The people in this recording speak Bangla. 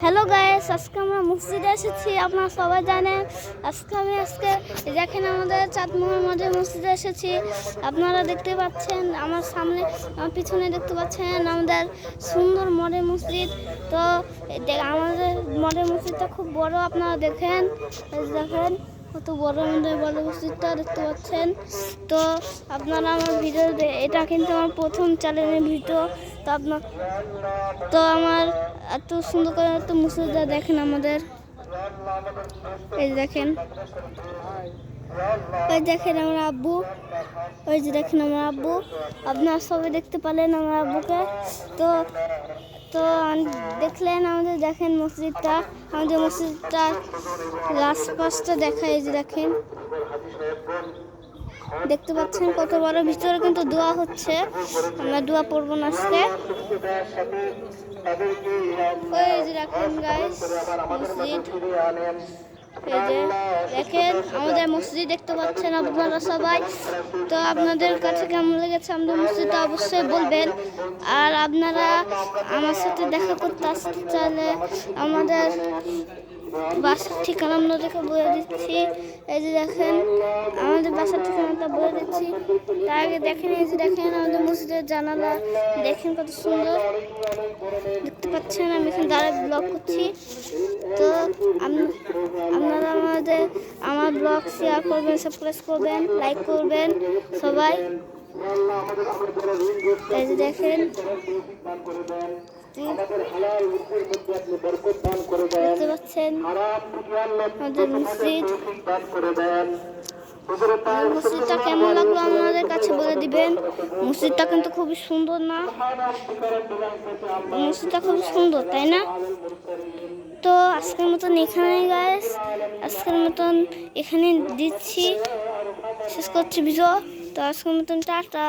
হ্যালো গাইস আজকে আমরা মসজিদে এসেছি। আপনারা সবাই জানেন, আজকে আমি আজকে দেখেন আমাদের চাঁদমোহর মধ্যে মসজিদে এসেছি। আপনারা দেখতে পাচ্ছেন, আমার সামনে, আমার পিছনে দেখতে পাচ্ছেন আমাদের সুন্দর মডেল মসজিদ। তো আমাদের মডেল মসজিদটা খুব বড়, আপনারা দেখেন। দেখেন, কত বড় আমাদের বড় মসজিদটা দেখতে পাচ্ছেন। তো আপনারা আমার ভিডিও এটা কিন্তু আমার প্রথম চ্যানেলের ভিডিও। তো আপনার তো আমার এত সুন্দর করে এত মসজিদটা দেখেন আমাদের। এই দেখেন। ওই দেখেন আমার আব্বু। ওই যে দেখেন আমার আব্বু। আপনারা সবাই দেখতে পেলেন আমার আব্বুকে। তো তো দেখলেন আমাদের দেখেন মসজিদটা। আমাদের মসজিদটার রাজপাশটা দেখা এই যে দেখেন। দেখতে পাচ্ছেন কত বড়, ভিতরে কিন্তু দোয়া হচ্ছে। আমরা দোয়া পড়ব না আজকে। গাইস মসজিদ। এই যে দেখেন, আমাদের মসজিদ দেখতে পাচ্ছেন আপনারা সবাই। তো আপনাদের কাছে কেমন লেগেছে আমাদের মসজিদটা অবশ্যই বলবেন। আর আপনারা আমার সাথে দেখা করতে আসতে চাইলে আমাদের বাসার ঠিকানা আপনাদেরকে বলে দিচ্ছি। এই যে দেখেন, আমাদের বাসার ঠিকানাটা বলে দিচ্ছি। তার আগে দেখেন, এই যে দেখেন, আমাদের মসজিদের জানালা। দেখেন কত সুন্দর। দেখতে পাচ্ছেন, আমি এখানে দাঁড়ায় ব্লগ করছি। তো আপনারা আমাদের, আমার ব্লগ শেয়ার করবেন সাবস্ক্রাইব করবেন লাইক করবেন, সবাই। এই যে দেখেন। দেখতে পাচ্ছেন আমাদের মসজিদ। মসজিদটা কেমন লাগল আপনাদের কাছে বলে দিবেন। মসজিদটা কিন্তু খুবই সুন্দর না? মসজিদটা খুবই সুন্দর তাই না? তো আজকের মতন এখানেই গাইস আজকের মতন এখানে দিচ্ছি। শেষ করছি ভিডিও তো আজকের মতন টাটা।